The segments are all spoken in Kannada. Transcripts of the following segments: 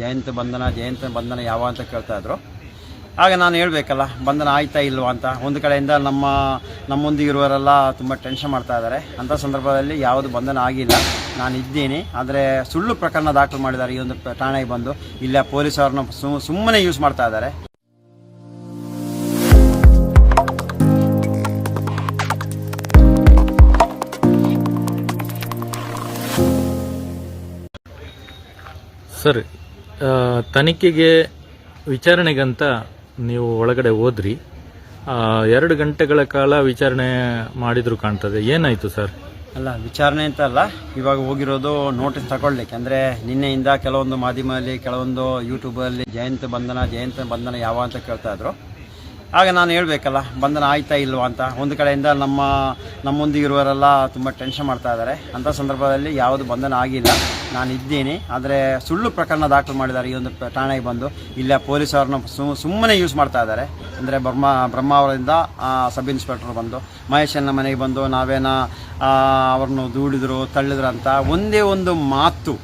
ಜಯಂತ್ ಬಂಧನ, ಜಯಂತ ಬಂಧನ ಯಾವ ಅಂತ ಕೇಳ್ತಾ ಇದ್ರು. ಆಗ ನಾನು ಹೇಳಬೇಕಲ್ಲ, ಬಂಧನ ಆಯ್ತಾ ಇಲ್ವಾ ಅಂತ. ಒಂದು ಕಡೆಯಿಂದ ನಮ್ಮ ನಮ್ಮೊಂದಿಗಿರುವವರೆಲ್ಲ ತುಂಬ ಟೆನ್ಷನ್ ಮಾಡ್ತಾ ಇದ್ದಾರೆ. ಅಂಥ ಸಂದರ್ಭದಲ್ಲಿ ಯಾವುದು ಬಂಧನ ಆಗಿಲ್ಲ. ನಾನು ಇದ್ದೀನಿ. ಆದರೆ ಸುಳ್ಳು ಪ್ರಕರಣ ದಾಖಲು ಮಾಡಿದ್ದಾರೆ ಈ ಒಂದು ಠಾಣೆಗೆ ಬಂದು. ಇಲ್ಲ, ಪೊಲೀಸವ್ರನ್ನ ಸುಮ್ಮನೆ ಯೂಸ್ ಮಾಡ್ತಾ ಇದ್ದಾರೆ. ಸರ್. ತನಿಖೆಗೆ ವಿಚಾರಣೆಗಂತ ನೀವು ಒಳಗಡೆ ಹೋದ್ರಿ. ಎರಡು ಗಂಟೆಗಳ ಕಾಲ ವಿಚಾರಣೆ ಮಾಡಿದ್ರು ಕಾಣ್ತದೆ. ಏನಾಯ್ತು ಸರ್? ಅಲ್ಲ, ವಿಚಾರಣೆ ಅಂತ ಅಲ್ಲ, ಇವಾಗ ಹೋಗಿರೋದು ನೋಟಿಸ್ ತಗೊಳ್ಲಿಕ್ಕೆ. ಅಂದರೆ ನಿನ್ನೆಯಿಂದ ಕೆಲವೊಂದು ಮಾಧ್ಯಮದಲ್ಲಿ, ಕೆಲವೊಂದು ಯೂಟ್ಯೂಬಲ್ಲಿ ಜಯಂತ ಬಂಧನ ಜಯಂತ ಬಂಧನ ಯಾವ ಅಂತ ಕೇಳ್ತಾ ಇದ್ರು. ಆಗ ನಾನು ಹೇಳಬೇಕಲ್ಲ, ಬಂಧನ ಆಯ್ತಾ ಇಲ್ವಾ ಅಂತ. ಒಂದು ಕಡೆಯಿಂದ ನಮ್ಮ, ನಮ್ಮೊಂದಿಗಿರುವವರೆಲ್ಲ ತುಂಬ ಟೆನ್ಷನ್ ಮಾಡ್ತಾ ಇದ್ದಾರೆ. ಅಂಥ ಸಂದರ್ಭದಲ್ಲಿ ಯಾವುದು ಬಂಧನ ಆಗಿಲ್ಲ. ನಾನು ಇದ್ದೀನಿ. ಆದರೆ ಸುಳ್ಳು ಪ್ರಕರಣ ದಾಖಲು ಮಾಡಿದ್ದಾರೆ ಈ ಒಂದು ಠಾಣೆಗೆ ಬಂದು. ಇಲ್ಲ ಪೊಲೀಸವ್ರನ್ನ ಸುಮ್ಮನೆ ಯೂಸ್ ಮಾಡ್ತಾ ಇದ್ದಾರೆ. ಅಂದರೆ ಬ್ರಹ್ಮ ಬ್ರಹ್ಮ ಅವರಿಂದ ಸಬ್ ಇನ್ಸ್ಪೆಕ್ಟರ್ ಬಂದು ಮಹೇಶನ ಮನೆಗೆ ಬಂದು, ನಾವೇನ ಅವ್ರನ್ನು ದೂಡಿದ್ರು, ತಳ್ಳಿದ್ರು ಅಂತ ಒಂದೇ ಒಂದು ಮಾತು,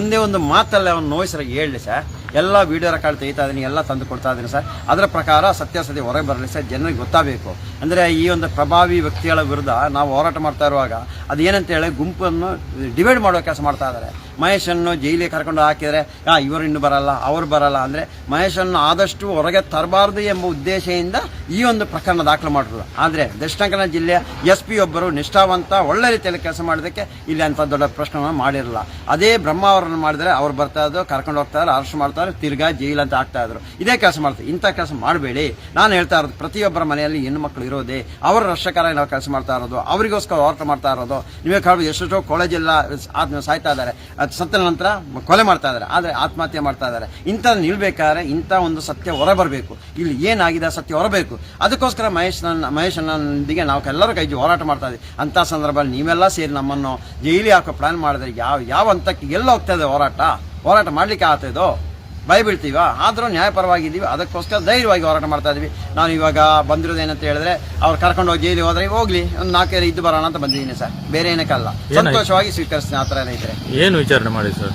ಒಂದೇ ಒಂದು ಮಾತಲ್ಲಿ ಅವನು ನೋಯಿಸ್ರಾಗಿ ಹೇಳಿ ಸರ್. ಎಲ್ಲ ವಿಡಿಯೋ ರೆಕಾರ್ಡ್ ತೆಗಿತಾ ಇದ್ದೀನಿ ಎಲ್ಲ ತಂದು ಕೊಡ್ತಾ ಇದ್ದೀನಿ ಸರ್. ಅದರ ಪ್ರಕಾರ ಸತ್ಯಾಸತ್ಯ ಹೊರಗೆ ಬರಲಿ ಸರ್, ಜನರಿಗೆ ಗೊತ್ತಾಗಬೇಕು. ಅಂದರೆ ಈ ಒಂದು ಪ್ರಭಾವಿ ವ್ಯಕ್ತಿಗಳ ವಿರುದ್ಧ ನಾವು ಹೋರಾಟ ಮಾಡ್ತಾ ಇರುವಾಗ ಅದು ಏನಂತ ಹೇಳಿ ಗುಂಪನ್ನು ಡಿವೈಡ್ ಮಾಡೋ ಕೆಲಸ ಮಾಡ್ತಾ ಇದ್ದಾರೆ. ಮಹೇಶನ್ನು ಜೈಲಿಗೆ ಕರ್ಕೊಂಡು ಹಾಕಿದರೆ, ಆ, ಇವರು ಇನ್ನು ಬರಲ್ಲ, ಅವರು ಬರಲ್ಲ ಅಂದರೆ ಮಹೇಶನ್ನು ಆದಷ್ಟು ಹೊರಗೆ ತರಬಾರ್ದು ಎಂಬ ಉದ್ದೇಶದಿಂದ ಈ ಒಂದು ಪ್ರಕರಣ ದಾಖಲು ಮಾಡಿದ್ರು ಆದರೆ ದಕ್ಷಿಣ ಕನ್ನಡ ಜಿಲ್ಲೆಯ ಎಸ್ ಪಿ ಒಬ್ಬರು ನಿಷ್ಠಾವಂತ, ಒಳ್ಳೆ ರೀತಿಯಲ್ಲಿ ಕೆಲಸ ಮಾಡೋದಕ್ಕೆ ಇಲ್ಲಿ ಅಂಥ ದೊಡ್ಡ ಪ್ರಶ್ನೆಗಳನ್ನು ಮಾಡಿರಲ್ಲ. ಅದೇ ಬ್ರಹ್ಮ ಅವರನ್ನು ಮಾಡಿದರೆ ಅವ್ರು ಬರ್ತಾ ಇದ್ದು ಕರ್ಕೊಂಡು ಹೋಗ್ತಾ ಇದ್ದಾರೆ ಅರೆಸ್ಟ್ ಮಾಡ್ತಾರೆ ತಿರ್ಗಾ ಜೈಲ್ ಅಂತ ಆಗ್ತಾ ಇದ್ರು. ಇದೇ ಕೆಲಸ ಮಾಡ್ತಾರೆ ಇಂಥ ಕೆಲಸ ಮಾಡಬೇಡಿ. ನಾನು ಹೇಳ್ತಾ ಇರೋದು, ಪ್ರತಿಯೊಬ್ಬರ ಮನೆಯಲ್ಲಿ ಹೆಣ್ಣು ಮಕ್ಕಳು ಇರೋದೇ, ಅವರ ರಕ್ಷಕರ ನಾವು ಕೆಲಸ ಮಾಡ್ತಾ ಇರೋದು, ಅವರಿಗೋಸ್ಕರ ಹೋರಾಟ ಮಾಡ್ತಾ ಇರೋದು. ನೀವೇ ಕೇಳ್ಬೋದು ಎಷ್ಟೆಷ್ಟೋ ಕಾಲೇಜೆಲ್ಲ ಆತ್ಮ ಸಾಯ್ತಾ ಇದ್ದಾರೆ. ಅದು ಸತ್ತ ನಂತರ ಕೊಲೆ ಮಾಡ್ತಾ ಇದ್ದಾರೆ. ಆದರೆ ಆತ್ಮಹತ್ಯೆ ಮಾಡ್ತಾ ಇದ್ದಾರೆ. ಇಂಥ ನಿಲ್ಬೇಕಾದ್ರೆ ಇಂಥ ಒಂದು ಸತ್ಯ ಹೊರಬರಬೇಕು. ಇಲ್ಲಿ ಏನಾಗಿದೆ ಸತ್ಯ ಹೊರಬೇಕು. ಅದಕ್ಕೋಸ್ಕರ ಮಹೇಶ್ ನನ್ನ ಮಹೇಶನೊಂದಿಗೆ ನಾವು ಎಲ್ಲರೂ ಕೈ ಹೋರಾಟ ಮಾಡ್ತಾ ಇದ್ದೀವಿ. ಅಂಥ ಸಂದರ್ಭದಲ್ಲಿ ನೀವೆಲ್ಲ ಸೇರಿ ನಮ್ಮನ್ನು ಜೈಲಿ ಹಾಕೋ ಪ್ಲಾನ್ ಮಾಡಿದ್ರೆ ಯಾವ ಯಾವ ಹಂತಕ್ಕೆ ಎಲ್ಲ ಹೋಗ್ತಾ ಇದೆ ಹೋರಾಟ? ಹೋರಾಟ ಮಾಡಲಿಕ್ಕೆ ಆಗ್ತಾ ಭಯ ಬೀಳ್ತೀವ ಆದರೂ ನ್ಯಾಯಪರವಾಗಿದ್ದೀವಿ. ಅದಕ್ಕೋಸ್ಕರ ಧೈರ್ಯವಾಗಿ ಹೋರಾಟ ಮಾಡ್ತಾ ಇದ್ದೀವಿ ನಾನು ಇವಾಗ ಬಂದಿರೋದು ಏನಂತ ಹೇಳಿದ್ರೆ ಅವ್ರು ಕರ್ಕೊಂಡು ಹೋಗಿ ಜೈಲಿಗೆ ಹೋದ್ರೆ ಹೋಗ್ಲಿ. ಒಂದು ನಾಲ್ಕೈದು ಇದ್ದು ಬರೋಣ ಅಂತ ಬಂದಿದ್ದೀನಿ ಸರ್. ಬೇರೆ ಏನಕ್ಕಲ್ಲ ಸಂತೋಷವಾಗಿ ಸ್ವೀಕರಿಸ್ತೀನಿ ಆ ಥರ ಏನೈತೆ ಇದ್ರೆ. ಏನು ವಿಚಾರಣೆ ಮಾಡಿ ಸರ್?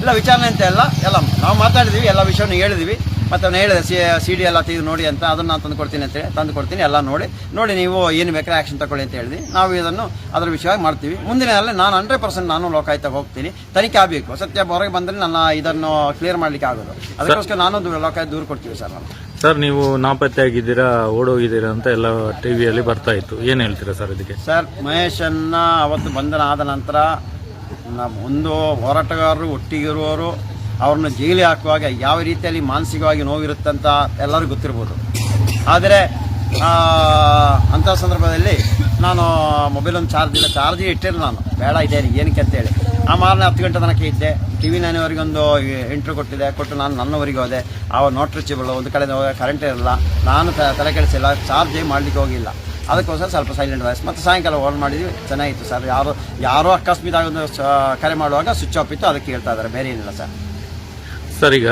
ಇಲ್ಲ ವಿಚಾರಣೆ ಅಂತ ಎಲ್ಲ ಎಲ್ಲ ನಾವು ಮಾತಾಡಿದ್ವಿ ಎಲ್ಲ ವಿಷಯವನ್ನು ಹೇಳಿದ್ವಿ. ಮತ್ತು ಅವ್ನು ಹೇಳಿದೆ ಸಿ ಸಿ ಡಿ ಎಲ್ಲ ತೆಗೆದು ನೋಡಿ ಅಂತ ಅದನ್ನು ನಾನು ತಂದು ಕೊಡ್ತೀನಿ ಅಂತೇಳಿ ತಂದು ಕೊಡ್ತೀನಿ ಎಲ್ಲ ನೋಡಿ. ನೋಡಿ ನೀವು ಏನು ಬೇಕಾದ್ರೆ ಆ್ಯಕ್ಷನ್ ತಗೊಳ್ಳಿ ಅಂತ ಹೇಳಿದ್ವಿ. ನಾವು ಇದನ್ನು ಅದರ ವಿಷಯವಾಗಿ ಮಾಡ್ತೀವಿ. ಮುಂದಿನ ನಾನು ಹಂಡ್ರೆಡ್ ಪರ್ಸೆಂಟ್ ನಾನು ಲೋಕಾಯುಕ್ತ ಹೋಗ್ತೀನಿ. ತನಿಖೆ ಆಗಬೇಕು. ಸತ್ಯ ಹೊರಗೆ ಬಂದರೆ ನನ್ನ ಇದನ್ನು ಕ್ಲಿಯರ್ ಮಾಡಲಿಕ್ಕೆ ಆಗೋದು. ಅದಕ್ಕೋಸ್ಕರ ನಾನು ದೂರ ಲೋಕಾಯುಕ್ತ ದೂರ ಕೊಡ್ತೀವಿ ಸರ್ ನಾನು. ಸರ್ ನೀವು ನಾಪತ್ತೆ ಆಗಿದ್ದೀರಾ ಓಡೋಗಿದ್ದೀರಾ ಅಂತ ಎಲ್ಲ ಟಿವಿಯಲ್ಲಿ ಬರ್ತಾ ಇತ್ತು. ಏನು ಹೇಳ್ತೀರಾ ಸರ್ ಇದಕ್ಕೆ? ಸರ್ ಮಹೇಶನ್ನ ಅವತ್ತು ಬಂಧನ ಆದ ನಂತರ ನಮ್ಮ ಒಂದು ಹೋರಾಟಗಾರರು ಒಟ್ಟಿಗಿರುವವರು ಅವ್ರನ್ನ ಜೈಲಿಗೆ ಹಾಕುವಾಗ ಯಾವ ರೀತಿಯಲ್ಲಿ ಮಾನಸಿಕವಾಗಿ ನೋವಿರುತ್ತಂತ ಎಲ್ಲರಿಗೂ ಗೊತ್ತಿರ್ಬೋದು. ಆದರೆ ಅಂಥ ಸಂದರ್ಭದಲ್ಲಿ ನಾನು ಮೊಬೈಲ್ ಒಂದು ಚಾರ್ಜ್ ಇಲ್ಲ, ಚಾರ್ಜ್ ಇಟ್ಟಿರಲಿಲ್ಲ ನಾನು. ಬೇಡ, ಇದೆ ಏನಕ್ಕೆ ಅಂತೇಳಿ. ಆ ಮಾರನೇ ಹತ್ತು ಗಂಟೆ ತನಕ ಇದ್ದೆ. ಟಿ ವಿ ಒಂದು ಇಂಟ್ರ್ಯೂ ಕೊಟ್ಟಿದ್ದೆ ಕೊಟ್ಟು ನಾನು ನನ್ನವರಿಗೆ ಹೋದೆ. ಅವ ನೋಟ್ ರೀಚಬಲ್ ಒಂದು ಕಡೆ ಕರೆಂಟ್ ಇರಲ್ಲ. ನಾನು ತಲೆ ಕೆಡಿಸಿಲ್ಲ. ಚಾರ್ಜೇ ಮಾಡಲಿಕ್ಕೆ ಹೋಗಿಲ್ಲ. ಅದಕ್ಕೋಸ್ಕರ ಸ್ವಲ್ಪ ಸೈಲೆಂಟ್ ವಾಯ್ಸ್ ಮತ್ತು ಸಾಯಂಕಾಲ ಓನ್ ಮಾಡಿದ್ವಿ. ಚೆನ್ನಾಗಿತ್ತು ಸರ್. ಯಾರು, ಯಾರೋ ಅಕಸ್ಮಿತ ಒಂದು ಕರೆ ಮಾಡುವಾಗ ಸ್ವಿಚ್ ಆಫ್ ಇತ್ತು. ಅದಕ್ಕೆ ಹೇಳ್ತಾ ಇದ್ದಾರೆ. ಬೇರೆ ಏನಿಲ್ಲ ಸರ್. ಸರ್, ಈಗ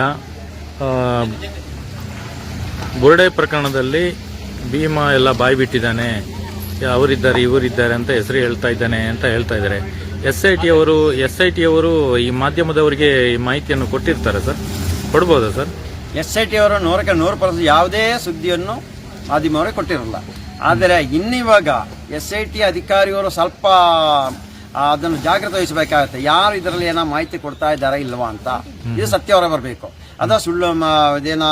ಬುರುಡೆ ಪ್ರಕರಣದಲ್ಲಿ ಭೀಮ ಎಲ್ಲ ಬಾಯಿ ಬಿಟ್ಟಿದ್ದಾನೆ ಅವರಿದ್ದಾರೆ, ಇವರಿದ್ದಾರೆ ಅಂತ ಹೆಸರು ಹೇಳ್ತಾ ಇದ್ದಾನೆ ಅಂತ ಹೇಳ್ತಾ ಇದ್ದಾರೆ. ಎಸ್ ಐ ಟಿ ಅವರು, ಎಸ್ ಐ ಟಿ ಅವರು ಈ ಮಾಧ್ಯಮದವರಿಗೆ ಈ ಮಾಹಿತಿಯನ್ನು ಕೊಟ್ಟಿರ್ತಾರೆ ಸರ್. ಕೊಡ್ಬೋದಾ ಸರ್? ಎಸ್ ಐ ಟಿ ಅವರು ನೂರಕ್ಕೆ ನೂರು ಪರ್ಸೆಂಟ್ ಯಾವುದೇ ಸುದ್ದಿಯನ್ನು ಮಾಧ್ಯಮವರಿಗೆ ಕೊಟ್ಟಿರಲ್ಲ. ಆದರೆ, ಇನ್ನಿವಾಗ ಎಸ್ ಐ ಟಿ ಅಧಿಕಾರಿಯವರು ಸ್ವಲ್ಪ ಅದನ್ನು ಜಾಗೃತ ವಹಿಸಬೇಕಾಗುತ್ತೆ. ಯಾರು ಇದರಲ್ಲಿ ಏನೋ ಮಾಹಿತಿ ಕೊಡ್ತಾ ಇದ್ದಾರಾ ಇಲ್ವಾ ಅಂತ. ಇದು ಸತ್ಯ ಹೊರ ಬರಬೇಕು. ಅದ ಸುಳ್ಳು ಇದೇನ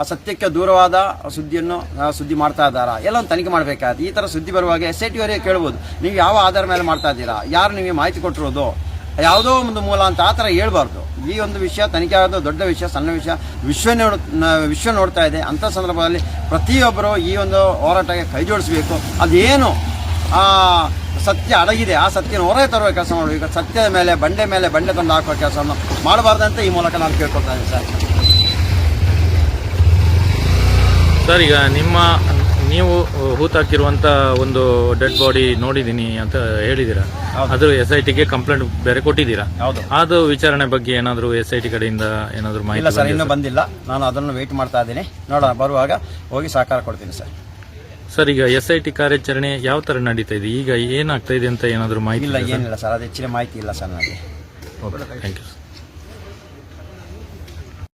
ಆ ಸತ್ಯಕ್ಕೆ ದೂರವಾದ ಸುದ್ದಿಯನ್ನು ಸುದ್ದಿ ಮಾಡ್ತಾ ಇದ್ದಾರಾ? ಎಲ್ಲ ಒಂದು ತನಿಖೆ ಮಾಡಬೇಕಾಗುತ್ತೆ. ಈ ಥರ ಸುದ್ದಿ ಬರುವಾಗ ಎಸ್ ಐ ಟಿ ಅವರಿಗೆ ಕೇಳ್ಬೋದು. ನೀವು ಯಾವ ಆಧಾರ ಮೇಲೆ ಮಾಡ್ತಾ ಇದ್ದೀರಾ? ಯಾರು ನಿಮಗೆ ಮಾಹಿತಿ ಕೊಟ್ಟಿರೋದು? ಯಾವುದೋ ಒಂದು ಮೂಲ ಅಂತ ಆ ಥರ ಹೇಳ್ಬಾರ್ದು. ಈ ಒಂದು ವಿಷಯ ತನಿಖೆ ಆಗೋದು ದೊಡ್ಡ ವಿಷಯ ಸಣ್ಣ ವಿಷಯ. ವಿಶ್ವ ನೋಡ್ ವಿಶ್ವ ನೋಡ್ತಾ ಇದೆ. ಅಂಥ ಸಂದರ್ಭದಲ್ಲಿ ಪ್ರತಿಯೊಬ್ಬರು ಈ ಒಂದು ಹೋರಾಟಕ್ಕೆ ಕೈ ಜೋಡಿಸಬೇಕು. ಅದೇನು ಆ ಸತ್ಯ ಅಡಗಿದೆ ಆ ಸತ್ಯನ ಹೊರಗೆ ತರುವ ಕೆಲಸ ಈಗ ಸತ್ಯದ ಮೇಲೆ ಬಂಡೆ ಮೇಲೆ ಬಂಡೆ ತಂದು ಹಾಕುವ ಕೆಲಸವನ್ನು ಮಾಡಬಾರ್ದಂತ ಈ ಮೂಲಕ ನಾನು ಕೇಳ್ಕೊಳ್ತಾ ಇದ್ದೀನಿ ಸರ್. ಸರ್ ಈಗ ನಿಮ್ಮ ನೀವು ಹೂತಾಕಿರುವಂಥ ಒಂದು ಡೆಡ್ ಬಾಡಿ ನೋಡಿದ್ದೀನಿ ಅಂತ ಹೇಳಿದ್ದೀರಾ. ಅದು ಎಸ್ ಐ ಟಿಗೆ ಕಂಪ್ಲೇಂಟ್ ಬೇರೆ ಕೊಟ್ಟಿದ್ದೀರಾ? ಹೌದು. ಅದು ವಿಚಾರಣೆ ಬಗ್ಗೆ ಏನಾದರೂ ಎಸ್ ಐ ಟಿ ಕಡೆಯಿಂದ ಏನಾದರೂ ಇಲ್ಲ ಮಾಹಿತಿ ಸರ್ ಇನ್ನೂ ಬಂದಿಲ್ಲ. ನಾನು ಅದನ್ನು ವೆಯ್ಟ್ ಮಾಡ್ತಾ ಇದ್ದೀನಿ. ನೋಡೋಣ ಬರುವಾಗ ಹೋಗಿ ಸಹಕಾರ ಕೊಡ್ತೀನಿ ಸರ್. ಸರ್ ಈಗ ಎಸ್ ಐ ಟಿ ಕಾರ್ಯಾಚರಣೆ ಯಾವ ತರ ನಡೀತಾ ಇದೆ? ಈಗ ಏನಾಗ್ತಾ ಇದೆ ಅಂತ ಏನಾದರೂ ಮಾಹಿತಿ ಇಲ್ಲ ಏನಿಲ್ಲ ಸರ್ ಅದು ಹೆಚ್ಚಿನ ಮಾಹಿತಿ ಇಲ್ಲ ಸರ್ ನನಗೆ. Thank you